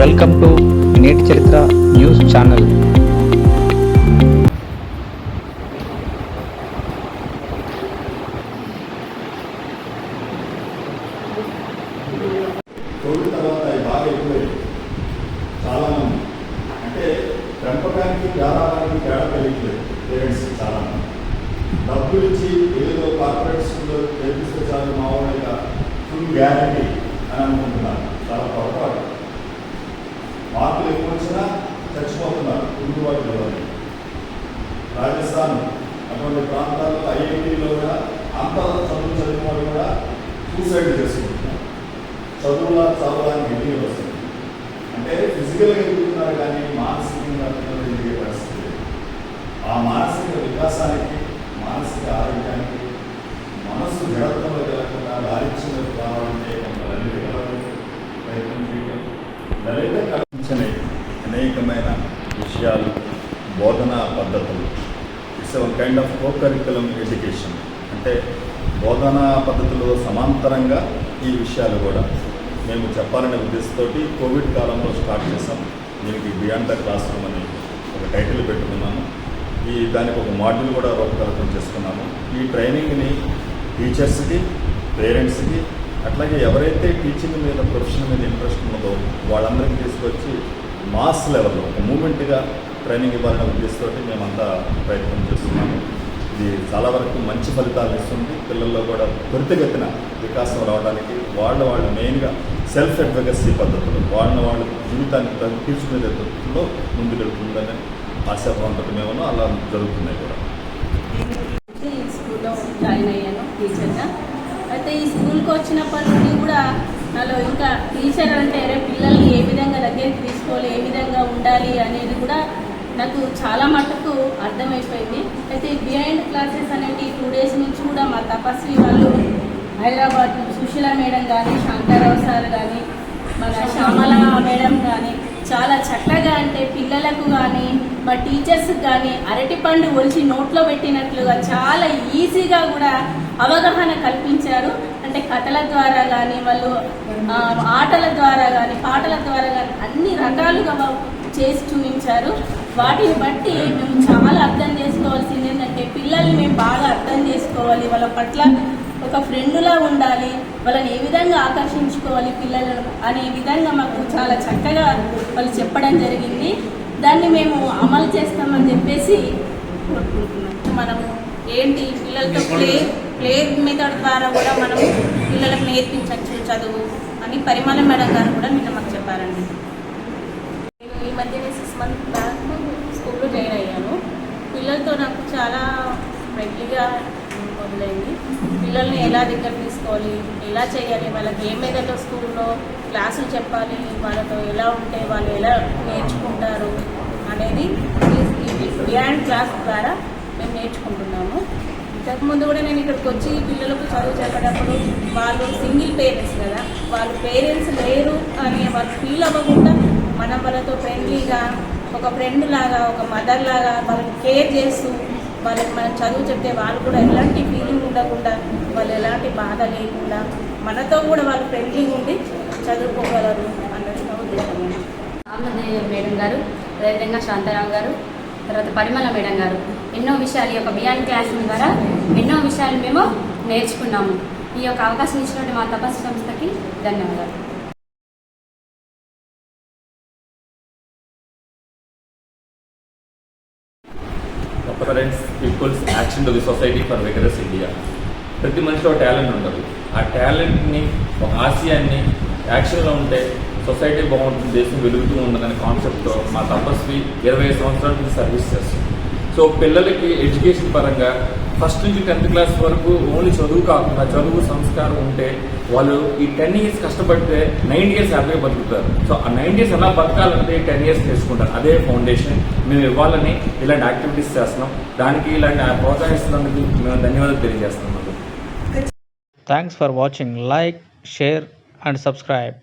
Welcome to నేటి చరిత్ర news channel. Covid తర్వాత బాగా అంటే తేడా పేరెంట్స్ డబ్బులు ఇచ్చి ఏదో కార్పొరేట్ స్కూల్లో చేపిస్తే చాలు మామూలుగా ఫుల్ గ్యారంటీ. ప్రాంతాల్లో ఐఐటీలో కూడా అంత చదువు చదివిన వాళ్ళు కూడా సూసైడ్ చేసుకుంటున్నారు. చదువులా చదవడానికి ఎన్ని వస్తుంది అంటే ఫిజికల్గా ఎదుగుతున్నారు కానీ మానసికంగా ఎదిగే పరిస్థితి ఆ మానసిక వికాసానికి మానసిక ఆరోగ్యానికి మనసు జడత్వంలో వెళ్ళకుండా లాలిత్యంలోకి రావాలంటే కొంత లలిత కళలు ప్రయత్నం చేయడం లలిత కల్పించని అనేకమైన విషయాలు బోధనా పద్ధతులు it's one kind of co curriculum education అంటే బోధనా పద్ధతిలో సమాంతరంగా ఈ విషయాలు కూడా మేము చెప్పాలనే ఉద్దేశంతో కోవిడ్ కాలంలో స్టార్ట్ చేసాం దీనికి బియాండ్ ద క్లాస్ రూమ్ అని ఒక టైటిల్ పెట్టుకున్నాము. ఈ దానికి ఒక మాడ్యూల్ కూడా రూపకల్పన చేసుకున్నాము. ఈ ట్రైనింగ్ని టీచర్స్కి పేరెంట్స్కి అట్లాగే ఎవరైతే టీచింగ్ మీద ప్రొఫెషన్ మీద ఇంట్రెస్ట్ ఉన్నదో వాళ్ళందరికీ తీసుకొచ్చి మాస్ లెవెల్లో ఒక మూమెంట్గా ట్రైనింగ్ ఇవ్వాలనే ఉద్దేశంతో మేమంతా ప్రయత్నం చేస్తున్నాము. ఇది చాలా వరకు మంచి ఫలితాలు ఇస్తుంది. పిల్లల్లో కూడా త్వరితగతిన వికాసం రావడానికి వాళ్ళ వాళ్ళు మెయిన్గా సెల్ఫ్ అడ్వకసీ పద్ధతులు వాళ్ళని వాళ్ళ జీవితాన్ని తీర్చుకునే పద్ధతుల్లో ముందుకెళ్తుందని ఆశాభావంతో మేము అలా జరుగుతున్నాయి కూడా. అయితే ఈ స్కూల్లో జాయిన్ అయ్యాను టీచర్గా. అయితే ఈ స్కూల్కి వచ్చినప్పటి నుండి కూడా నాలో ఇంకా టీచర్ అంటే పిల్లల్ని ఏ విధంగా దగ్గరికి తీసుకోవాలి ఏ విధంగా ఉండాలి అనేది కూడా నాకు చాలా మటుకు అర్థమైపోయింది. అయితే ఈ బిహైండ్ క్లాసెస్ అనేవి టూ డేస్ నుంచి కూడా మా తపస్వి వాళ్ళు హైదరాబాద్ సుశీల మేడం కానీ శాంతారావు సార్ కానీ మన శ్యామల మేడం కానీ చాలా చక్కగా అంటే పిల్లలకు కానీ మా టీచర్స్ కానీ అరటిపండు ఒలిచి నోట్లో పెట్టినట్లుగా చాలా ఈజీగా కూడా అవగాహన కల్పించారు. అంటే కథల ద్వారా కానీ వాళ్ళు ఆటల ద్వారా కానీ పాటల ద్వారా కానీ అన్ని రకాలుగా చేసి చూపించారు వాటిని బట్టి మేము చాలా అర్థం చేసుకోవాల్సింది ఏంటంటే పిల్లల్ని మేము బాగా అర్థం చేసుకోవాలి. వాళ్ళ పట్ల ఒక ఫ్రెండ్లా ఉండాలి. వాళ్ళని ఏ విధంగా ఆకర్షించుకోవాలి పిల్లలను అనే విధంగా మాకు చాలా చక్కగా వాళ్ళు చెప్పడం జరిగింది. దాన్ని మేము అమలు చేస్తామని చెప్పేసి కోరుకుంటున్నాం. మనము ఏంటి పిల్లలతో ప్లే ప్లే మెథడ్ ద్వారా కూడా మనం పిల్లలకు నేర్పించవచ్చు చదువు అని పరిమళ మేడం గారు కూడా నిన్న మాకు చెప్పారండి నేను ఈ మధ్యనే సిక్స్ మంత్ బ్యాక్ స్కూల్లో జాయిన్ అయ్యాను. పిల్లలతో నాకు చాలా ఫ్రెండ్లీగా మొదలైంది. పిల్లల్ని ఎలా దగ్గర తీసుకోవాలి ఎలా చేయాలి వాళ్ళకి ఏ మెథడ్లో స్కూల్లో క్లాసులు చెప్పాలి వాళ్ళతో ఎలా ఉంటే వాళ్ళు ఎలా నేర్చుకుంటారు అనేది ఈ బియాండ్ క్లాస్ ద్వారా మేము నేర్చుకుంటున్నాము. ఇంతకుముందు కూడా నేను ఇక్కడికి వచ్చి పిల్లలకు చదువు చెప్పేటప్పుడు వాళ్ళు సింగిల్ పేరెంట్స్ కదా వాళ్ళు పేరెంట్స్ లేరు అని వాళ్ళు ఫీల్ అవ్వకుండా మనం వాళ్ళతో ఫ్రెండ్లీగా ఒక ఫ్రెండ్ లాగా ఒక మదర్ లాగా వాళ్ళని కేర్ చేస్తూ వాళ్ళకి మనం చదువు చెప్తే వాళ్ళు కూడా ఎలాంటి ఫీలింగ్ ఉండకుండా వాళ్ళు ఎలాంటి బాధ లేకుండా మనతో కూడా వాళ్ళు ఫ్రెండ్లీగా ఉండి చదువుకోగలరు అన్నది నా ఉద్దేశం. మేడం గారు అదేవిధంగా శాంతారాం గారు తర్వాత పరిమళ మేడం గారు. ఎన్నో విషయాలు ఈ యొక్క బియాండ్ క్లాస్ ద్వారా ఎన్నో విషయాలు మేము నేర్చుకున్నాము. ఈ యొక్క అవకాశం ఇచ్చినటువంటి మా తపస్సు సంస్థకి ధన్యవాదాలు. Parents people's action to the society for vigorous India ప్రతి మనిషిలో టాలెంట్ ఉంటుంది. ఆ టాలెంట్ని ఒక ఆశయాన్ని యాక్షన్లో ఉంటే సొసైటీ బాగుంటుంది దేశం వెలుగుతూ ఉండదనే కాన్సెప్ట్తో మా తపస్వి ఇరవై సంవత్సరాల నుంచి సర్వీస్ చేస్తుంది. సో పిల్లలకి ఎడ్యుకేషన్ పరంగా ఫస్ట్ నుంచి టెన్త్ క్లాస్ వరకు ఓన్లీ చదువు కాకుండా చదువు సంస్కారం ఉంటే వాళ్ళు ఈ టెన్ ఇయర్స్ కష్టపడితే నైన్ ఇయర్స్ హ్యాపీగా బతుకుతారు. సో ఆ నైన్ ఇయర్స్ ఎలా బతకాలంటే టెన్ ఇయర్స్ నేర్చుకుంటారు అదే ఫౌండేషన్. మేము ఇవ్వాలని ఇలాంటి యాక్టివిటీస్ చేస్తున్నాం. దానికి ఇలాంటి ప్రోత్సహిస్తున్నందుకు మేము ధన్యవాదాలు తెలియజేస్తున్నాం. Thanks for watching like share and subscribe